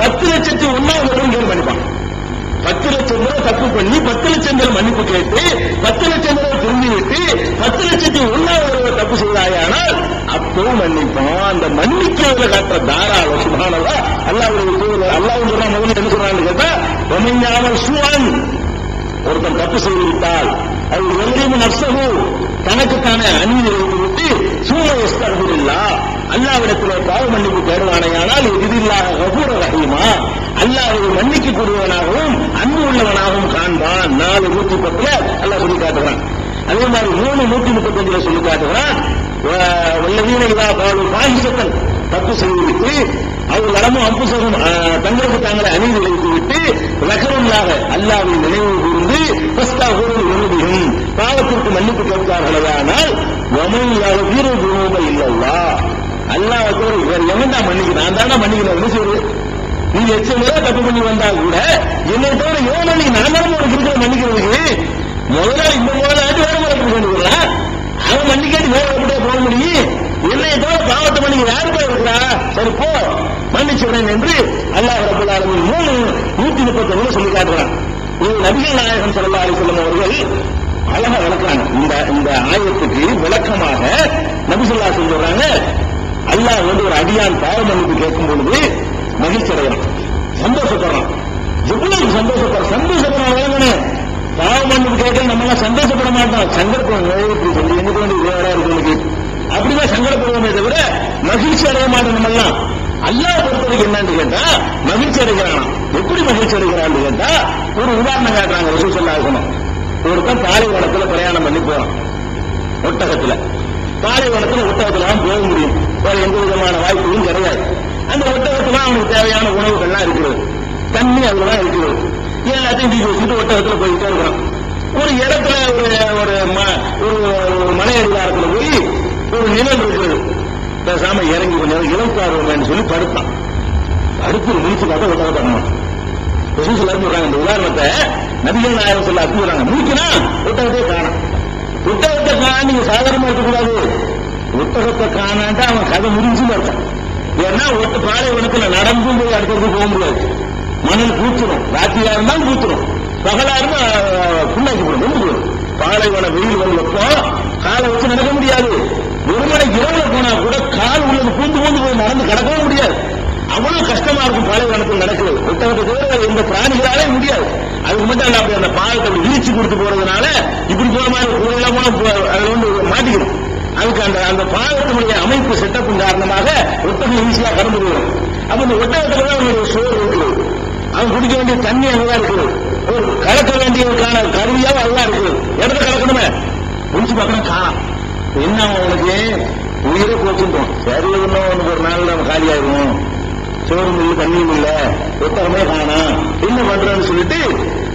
பத்து லட்சத்தி ஒன்னாவது தடவை மன்னிப்பான் பத்து லட்சம் ரூபாய் தப்பு பண்ணி பத்து லட்சம் பேர் மன்னிப்பு கேட்டு பத்து லட்சம் ரூபாய் திரும்பி விட்டு பத்து லட்சத்தி ஒன்னாவது ரூபாய் தப்பு செய்தாயானால் அப்பவும் மன்னிப்போம். அந்த மன்னிக்கிறதுல காட்டுற தாராளம். சுபானவா அல்லாவுடைய அல்லாவும் அல்லாஹ் சொல்றா முதல்ல என்ன சொல்றான்னு கேட்டா ஒமைஞான சுவன். ஒருத்தன் தப்பு செய்து அது வெள்ளியும் நஷ்டமோ? தனக்குத்தானே அநீதி வைத்து விட்டு சூழ எஸ்தகுதில்லா அல்லாவிடத்திலே பாவ மன்னிப்பு தேடுவானையானால் எதிரில்லாத கபூர ரஹீமா. அல்லாஹ் மன்னிக்க கூடியவனாகவும் அன்பு உள்ளவனாகவும் காண்பான். நாலு நூத்தி பத்துல அல்லாஹ் சொல்லி காட்டுகிறான். அதே மாதிரி மூணு நூத்தி முப்பத்தஞ்சுல சொல்லி காட்டுகிறான். உள்ள இதா பாவம் பாகிசத்தன் தப்பு செய்துவிட்டு அவர் அம்பு அம்புசகம் தங்களுக்கு தாங்களை அணிந்து வைத்து விட்டு ரகமில்லாத அல்லாவை நினைவு கூர்ந்து பஸ்தாகூரில் உறுதியும் பாவத்திற்கு மன்னிப்பு கேட்பார்களேயானால் வமையாக வீர குணோப வேற எவன் தான் மன்னிக்கணும். நான் தானே நீ எச்சம் தப்பு பண்ணி வந்தா கூட என்னை தவிர எவன் நீ நான் தானே உனக்கு இருக்கிற மன்னிக்கிறதுக்கு முதலாளி இந்த முதலாளி வேற முறை பண்ணிக்கலாம் அவன் மன்னிக்காட்டி வேற எப்படி போக முடியும். என்னை தவிர பாவத்தை மன்னிக்க யாரு போய் இருக்கிறா சரி போ. மன்னிச்சுக்கிறேன் என்று அல்லாஹ் ரபுல் ஆலமின் மூணு நூத்தி முப்பத்தி ஒண்ணு சொல்லி காட்டுறான். இது நபிகள் நாயகம் ஸல்லல்லாஹு அலைஹி அவர்கள் அழகா விளக்குறாங்க. இந்த இந்த ஆயத்துக்கு விளக்கமாக நபி ஸல்லல்லாஹு அலைஹி சொல்றாங்க அல்லாஹ் வந்து ஒரு அடியான் பாவ மன்னிப்பு கேட்கும் பொழுது மகிழ்ச்சி அடையலாம் சந்தோஷப்படுறான். எவ்வளவு சந்தோஷப்பட சந்தோஷப்படுறான்? விளங்கணும் பாவ மன்னிப்பு கேட்க நம்ம எல்லாம் சந்தோஷப்பட மாட்டோம் சங்கடப்படுவோம் இப்படி சொல்லி எங்க வேண்டிய வேறா இருக்கு அப்படிதான் சங்கடப்படுவோமே தவிர மகிழ்ச்சி அடைய மாட்டோம் நம்ம எல்லாம் அல்லாஹ் பொறுத்தவரைக்கும் என்னன்னு கேட்டா மகிழ்ச்சி அடைகிறானா? எப்படி மகிழ்ச்சி அடைகிறான்னு கேட்டா ஒரு உதாரணம் காட்டுறாங்க ரசூல் சொல்லா இருக்கணும் ஒருத்தன் பாலைவனத்துல பிரயாணம் பண்ணி போறான். ஒட்டகத்துல. பாலைவனத்துல ஒட்டகத்துல தான் போக முடியும். வேற எந்த விதமான வாய்ப்புகளும் கிடையாது. அந்த ஒட்டகத்துல அவனுக்கு தேவையான உணவுகள்லாம் இருக்கிறது. தண்ணி அதுலதான் இருக்கிறது. எல்லாத்தையும் தூக்கி வச்சுட்டு ஒட்டகத்துல போயிட்டே இருக்கிறான் ஒரு இடத்துல ஒரு ஒரு ம- ஒரு மலை அதிகாரத்துல போய் ஒரு நிலம் இருக்கிறது. பேசாம இறங்கி கொஞ்ச நேரம் இளம் சொல்லி படுத்தான். அடுத்து ஒரு மூச்சு பார்த்தா ஒட்டகத்தை காணோம். ரசூல் ஸல்லல்லாஹு இந்த உதாரணத்தை நபிகள் நாயகம் சொல்ல அற்புறாங்க மூக்கினா ஒட்டகத்தை காணும். ஒட்டகத்தை காண நீங்க சாதாரணமா இருக்கக்கூடாது. ஒட்டகத்தை காணாண்டா அவன் கதை முடிஞ்சுன்னு அர்த்தம். ஏன்னா ஒட்டு பாலைவனத்துல நடந்தும் போய் அடுத்தது போக முடியாது. மணல் பூத்துரும். ராத்திரியா இருந்தாலும் பூத்துரும். பகலா இருந்தா புண்ணாக்கி போடும். ரொம்ப போடும் பாலைவன வெயில் வந்தப்போ காலை வச்சு நடக்க முடியாது. ஒரு மணி இரவுல போனா கூட கால் உள்ளது பூந்து பூந்து போய் நடந்து கிடக்கவும் முடியாது. அவ்வளவு கஷ்டமா இருக்கும் பாலைவனத்தில் நடக்கிறது. ஒட்டகத்தை தவிர எந்த பிராணிகளாலே முடியாது. அதுக்கு மட்டும் அந்த பாலத்தை அப்படி விரிச்சு கொடுத்து போறதுனால இப்படி போற மாதிரி கோயிலா போன அதுல வந்து மாட்டிக்கணும் அதுக்கு அந்த அந்த பாகத்தினுடைய அமைப்பு செட்டப் காரணமாக ஒட்டகம் ஈஸியா கடந்து போயிடும் அப்ப இந்த ஒட்டகத்துல தான் அவனுடைய சோறு இருக்குது. அவன் குடிக்க வேண்டிய தண்ணி அங்கதான் இருக்குது. ஒரு கலக்க வேண்டியதுக்கான கருவியாக அதுதான் இருக்குது. இடத்த கலக்கணுமே? முடிச்சு பார்க்கணும் காணும் என்ன அவனுக்கு உயிரை போச்சுட்டோம் சரி இன்னும் உனக்கு ஒரு நாள் நம்ம காலி சோறும் இல்லை தண்ணியும் இல்ல. ஒத்தகமே காணாம் என்ன பண்றேன்னு சொல்லிட்டு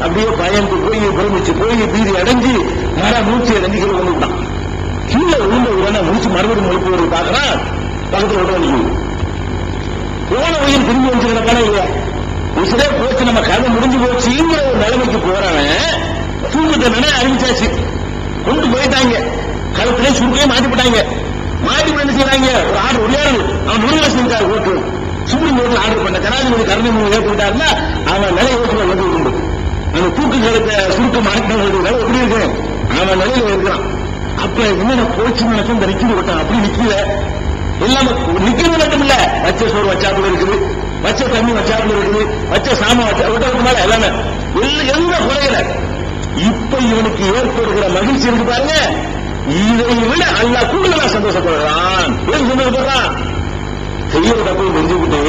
அப்படியே பயந்து போய் பிரமிச்சு போய் பீதி அடைஞ்சு மர மூச்சு அடைஞ்சு கீழே வந்துட்டான் கீழே விழுந்த உடனே முடிச்சு மறுபடியும் முழுப்பவர்கள் ஒரு பாக்குறான் பக்கத்துல விட்டு போன உயிர் திரும்பி வந்து கிடப்பானே இல்லையா உசிரே போச்சு நம்ம கதை முடிஞ்சு போச்சுங்கிற ஒரு நிலைமைக்கு போறவன் தூக்கு தண்டனை அறிவிச்சாச்சு. கொண்டு போயிட்டாங்க. கழுத்துல சுருக்கையே மாட்டிவிட்டாங்க. மாட்டி என்ன செய்யறாங்க ஒரு ஆர்டர் விளையாடு அவன் நுழைவாசிக்கார் ஓட்டு. சுப்ரீம் கோர்ட்ல ஆர்டர் பண்ண ஜனாதிபதி கருணை மூலம் ஏற்பட்டாருன்னா அவன் நிலை ஓட்டுல வந்து உண்டு அந்த தூக்கு கழுத்த சுருக்க மாட்டினவங்க எப்படி இருக்கு? அவன் நிலையில இருக்கிறான் அப்ப என்ன போச்சு நினைச்சு இந்த நிக்கிறது விட்டான் அப்படி நிக்கல எல்லாமே நிக்கிறது மட்டும் இல்ல வச்ச சோறு வச்சாப்புல இருக்குது. வச்ச தண்ணி வச்சாப்புல இருக்குது. வச்ச சாம வச்சா விட்டதுக்கு மேல எல்லாமே. எந்த குறையில? இப்ப இவனுக்கு ஏற்படுகிற மகிழ்ச்சி இருக்கு பாருங்க. இதை விட அல்லா கூடுதலா சந்தோஷப்படுறான். ஏன் சந்தோஷப்படுறான்? செய்யற தப்பு முடிஞ்சுக்கிட்டு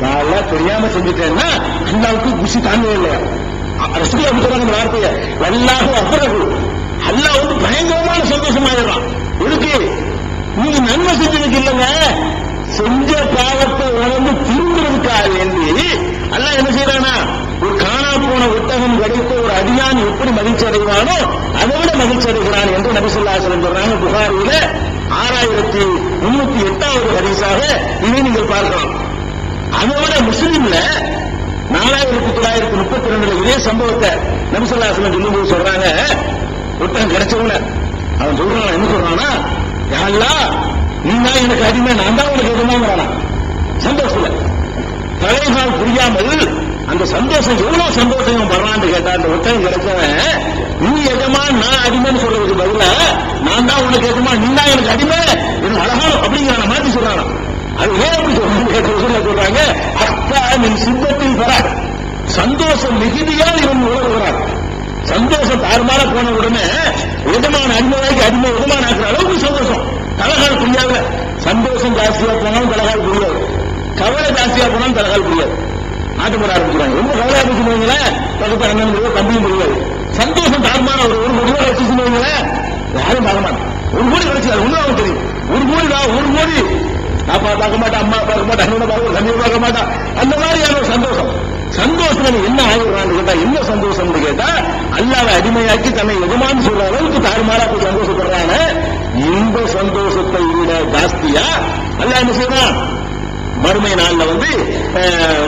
நான் எல்லாம் தெரியாம செஞ்சுட்டேன்னா அல்லாவுக்கு குஷி தாங்கவே இல்லை. ரசூல் அப்படி சொல்றாங்க வார்த்தையை. அல்லாஹ் அப்புறம் அல்லாஹ் வந்து பயங்கரமான சந்தோஷமாயிடுறான். இருக்கு. நீங்க நன்மை செஞ்சதுக்கு இல்லைங்க. செஞ்ச பாவத்தை உணர்ந்து திரும்புறதுக்காக வேண்டி அல்ல என்ன செய்யறானா ஒரு காணா போன ஒட்டகம் கிடைத்த ஒரு அடியான் எப்படி மகிழ்ச்சி அடைவானோ அதை விட மகிழ்ச்சி அடைகிறான் என்று நபிசுல்லாசலம் சொல்றாங்க. புகாரில ஆறாயிரத்தி முன்னூத்தி எட்டாவது ஹரிசாக இதை நீங்கள் பார்க்கலாம். அதை விட முஸ்லீம்ல நாலாயிரத்தி தொள்ளாயிரத்தி முப்பத்தி ரெண்டுல இதே சம்பவத்தை நபிசுல்லாசலம் சொல்லும்போது சொல்றாங்க. ஒருத்தன் கிடைச்சவங்க அவன் சொல்றான் என்ன சொல்றானா யாழ்லா நீ தான் எனக்கு அடிமை நான் தான் உனக்கு எதுமாங்கிறானா சந்தோஷம் தலைகால் புரியாமல் அந்த சந்தோஷம் எவ்வளவு சந்தோஷம் இவன் கேட்டா அந்த ஒட்டகம் கிடைச்சவன் நீ எஜமா நான் அடிமைன்னு சொல்றதுக்கு பதிலா நான் தான் உனக்கு எஜமா நீ தான் எனக்கு அடிமை எனக்கு அழகான அப்படிங்கிற மாத்தி சொல்றாங்க அது ஏன் அப்படி சொல்றாங்க கேட்ட சொல்ல சொல்றாங்க அக்கா நீ சித்தத்தில் பெற சந்தோஷம் மிகுதியால் இவன் உணர்கிறார் சந்தோஷம் தாறுமாற போன உடனே எஜமான அடிமையாக்கி அடிமை எஜமான ஆக்குற அளவுக்கு சந்தோஷம். தலகால் புரியாத சந்தோஷம் ஜாஸ்தியா போனாலும் தலகால் புரியாது. கவலை ஜாஸ்தியா போனாலும் தலகால் புரியாது. ஆட்டு போட ஆரம்பிச்சுறாங்க ரொம்ப கவலை பேசுவீங்களே பக்கத்து அண்ணன் முடியாது தம்பியும் முடியாது சந்தோஷம் தாழ்மான ஒரு ஒரு கோடி ரூபாய் யாரும் பார்க்க ஒரு கோடி கிடைச்சாரு ஒண்ணு அவங்க தெரியும். ஒரு கோடி தான் ஒரு கோடி. அப்பா பார்க்க மாட்டேன் அம்மா பார்க்க மாட்டேன் அண்ணனை பார்க்க தண்ணியை பார்க்க மாட்டான் அந்த மாதிரியான ஒரு சந்தோஷம் சந்தோஷம் என்ன ஆகிடுறான்னு கேட்டா என்ன சந்தோஷம்னு கேட்டா அல்லாவை அடிமையாக்கி தன்னை எஜமான்னு சொல்ற அளவுக்கு தாறுமாறா போய் சந்தோஷப்படுறாங்க இந்த சந்தோஷத்தை விட ஜாஸ்தியா? அல்ல என்ன செய்யறான் மறுமை நாள்ல வந்து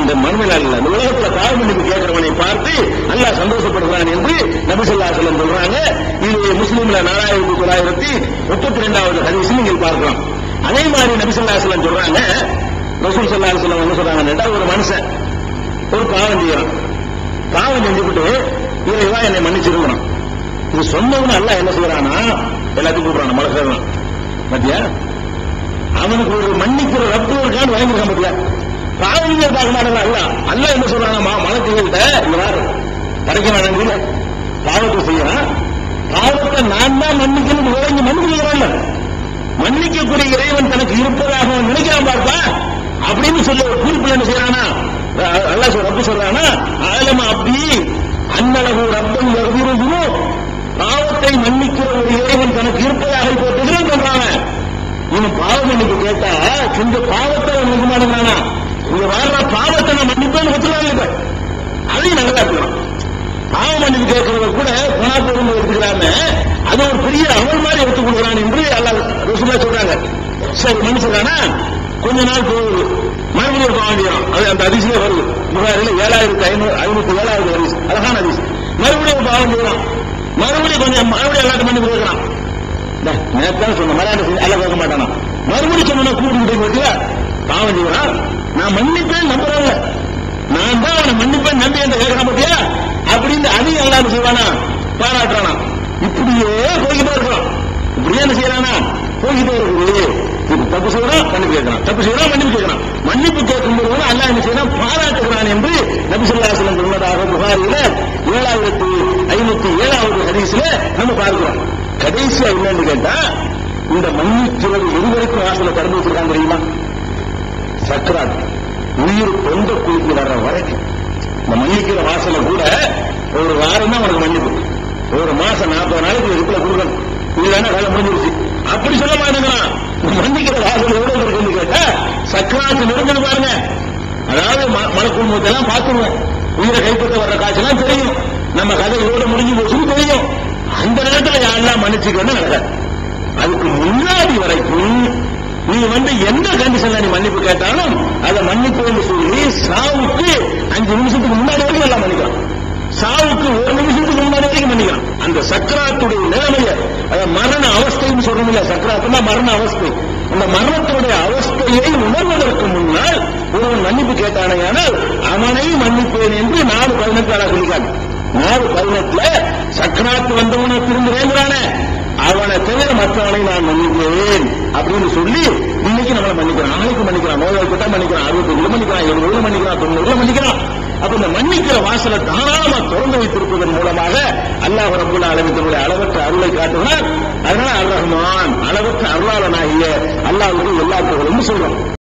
இந்த மறுமை நாள்ல இந்த உலகத்துல பாவமன்னிப்பு கேட்கிறவனை பார்த்து அல்லாஹ் சந்தோஷப்படுகிறான் என்று நபிசல்லாசலம் சொல்றாங்க. இது முஸ்லீம்ல நாலாயிரத்தி தொள்ளாயிரத்தி முப்பத்தி ரெண்டாவது ஹதீஸ் நீங்கள் பார்க்கலாம். அதே மாதிரி நபிசல்லா சொல்றாங்க. ரசூல் சல்லா சொல்லம் என்ன சொல்றாங்கன்னா ஒரு மனுஷன். ஒரு பாவம் செய்யறான். பாவம் செஞ்சுக்கிட்டு இறைவா என்னை மன்னிச்சிருக்கணும். இது சொன்னவன் அல்ல என்ன செய்யறானா எல்லாத்தையும் கூப்பிடறான் மழை மத்தியா அவனுக்கு ஒரு மன்னிக்கிற ரப்பு இருக்கான்னு வாங்கிருக்கான் மத்தியா பாவங்க பார்க்க மாட்டாங்க அல்ல அல்ல என்ன சொல்றானா மழை இந்த வாரம் படைக்க மாட்டாங்க பாவத்தை செய்யறான். பாவத்தை நான் தான் மன்னிக்கணும் உழைஞ்சு மன்னிக்கிறான் மன்னிக்கக்கூடிய இறைவன் தனக்கு இருப்பதாக நினைக்கிறான் பார்த்தா அப்படின்னு சொல்லி ஒரு குறிப்பு என்ன செய்யறானா அல்ல ரப்பு சொல்றானா ஆலம அப்படி அன்னளவு ரப்பம் எவ்வளவு பாவத்தை மன்னிக்கிற ஒரு இறைவன் தனக்கு இருப்பதாக இப்போ தெரியும் சொல்றாங்க இவன் பாவம் மன்னிப்பு கேட்டா இந்த பாவத்தை அவன் நினைக்க மாட்டேங்கிறானா இங்க வர்ற பாவத்தை நான் மன்னிப்பேன்னு ஒத்துக்கலாம் அதையும் நல்லா இருக்கலாம் பாவம் மன்னிப்பு கேட்கிறவர் கூட குணா பொருள் எடுத்துக்கிறாங்க. அது ஒரு பெரிய அவள் மாதிரி எடுத்துக் கொடுக்குறான் என்று அல்ல ருசுமா சொல்றாங்க. சரி மனுஷனானா கொஞ்ச நாள் போகுது. மறுபடியும் ஒரு பாவம் அது அந்த அதிசயம் வருது. முகாயிரம் ஏழாயிரத்தி ஐநூறு ஐநூத்தி ஏழாயிரத்தி அதிசயம் அழகான அதிசயம் மறுபடியும் ஒரு பாவம் மறுபடியும் கொஞ்சம் மறுபடியும் எல்லாத்தையும் பண்ணி கேட்கறான் நேத்தான் சொன்ன மலையாள செய்தி அல்ல கேட்க மாட்டானா? மறுபடியும் சொன்னா கூப்பிட்டு போட்டியா பாவம் செய்யறான் நான் மன்னிப்பேன் நம்புறேன். நான் தான் அவனை மன்னிப்பேன் நம்பி என்று கேட்கறான் பத்தியா? அப்படின்னு அதையும் எல்லாரும் செய்வானா? பாராட்டுறானா. இப்படியே போய்கிட்டே இருக்கிறான் இப்படியே என்ன செய்யறானா? போய்கிட்டே இருக்குது தப்பு செய்யறான் மன்னிப்பு கேட்கறான். தப்பு செய்யறான் மன்னிப்பு கேட்கறான். மன்னிப்பு கேட்கும்போது அல்லா என்ன செய்யறான் பாராட்டுகிறான் என்று நபி சொல்லா செல்லம் சொன்னதாக புகாரியில ஏழாயிரத்தி ஐநூத்தி ஏழாவது ஹதீஸ்ல நம்ம பார்க்கிறோம். கடைசியா என்னன்னு கேட்டா இந்த மன்னிக்கிறது இருவருக்கும் வாசல கடந்து வச்சிருக்காங்க தெரியுமா? சக்கராத் உயிர் தொந்த குளிக்கு வர்ற வரைக்கும். இந்த மன்னிக்கிற வாசல கூட ஒரு வாரம் தான் உனக்கு மன்னிப்பு. ஒரு மாசம் நாற்பது நாளைக்கு இதுக்குள்ள கொடுக்கணும். இல்லைன்னா வேலை முடிஞ்சிருச்சு. அப்படி சொல்ல மாட்டேங்கிறான். சந்திக்கிறதாக மன்னிக்கிற வாசல் எவ்வளவு இருக்குன்னு கேட்டா சக்கராத்து நெருங்குது பாருங்க. அதாவது மலக்குள் மூத்தெல்லாம் பார்த்துருவோம். உயிரை கைப்பற்ற வர்ற காய்ச்சலாம் தெரியும். நம்ம கதை இதோட முடிஞ்சு போச்சுன்னு தெரியும். அந்த நேரத்தில் யாரெல்லாம் மன்னிச்சுக்கணும் நடக்காது. அதுக்கு முன்னாடி வரைக்கும் நீ வந்து எந்த கண்டிஷன்ல நீ மன்னிப்பு கேட்டாலும் அதை மன்னிப்பு சொல்லி சாவுக்கு அஞ்சு நிமிஷத்துக்கு முன்னாடி வரைக்கும் எல்லாம் மன்னிக்கலாம். சாவுக்கு ஒரு நிமிஷத்துக்கு முன்னாடி வரைக்கும் மன்னிக்கலாம். அந்த சக்கராத்துடைய நிலைமையை அத மரண அவஸ்தைன்னு சொல்றோம் இல்லையா சக்கராத்துனா மரண அவஸ்தை. அந்த மரணத்தினுடைய அவஸ்தையை உணர்வதற்கு முன்னால் ஒருவன் மன்னிப்பு கேட்டானையானால் அவனை மன்னிப்பேன் என்று நாலு பதினெட்டு சொல்லிக்காங்க நாலு பதினெட்டுல சக்கராத்து வந்தவனை திரும்புறேங்கிறானே அவனை தவிர மற்றவனை நான் மன்னிப்பேன் அப்படின்னு சொல்லி இன்னைக்கு நம்மளை மன்னிக்கிறான். நாளைக்கு மன்னிக்கிறான். நோயாளிக்கிட்ட மன்னிக்கிறான். அறுபத்தஞ்சுல மன்னிக்கிறான். எழுபதுல மன்னிக்கிறான். தொண்ணூறுல மன்னிக்கிறான். அப்ப இந்த மன்னிக்கிற வாசலை தாராளமா திறந்து வைத்திருப்பதன் மூலமாக அல்லாஹ் ரபுல்ல அளவித்தனுடைய அளவற்ற அருளை காட்டுகிறார். அதனால அர் ரஹ்மான் அளவற்ற அருளாளனாகிய அல்லாஹ் எல்லா புகழும் சொல்றோம்.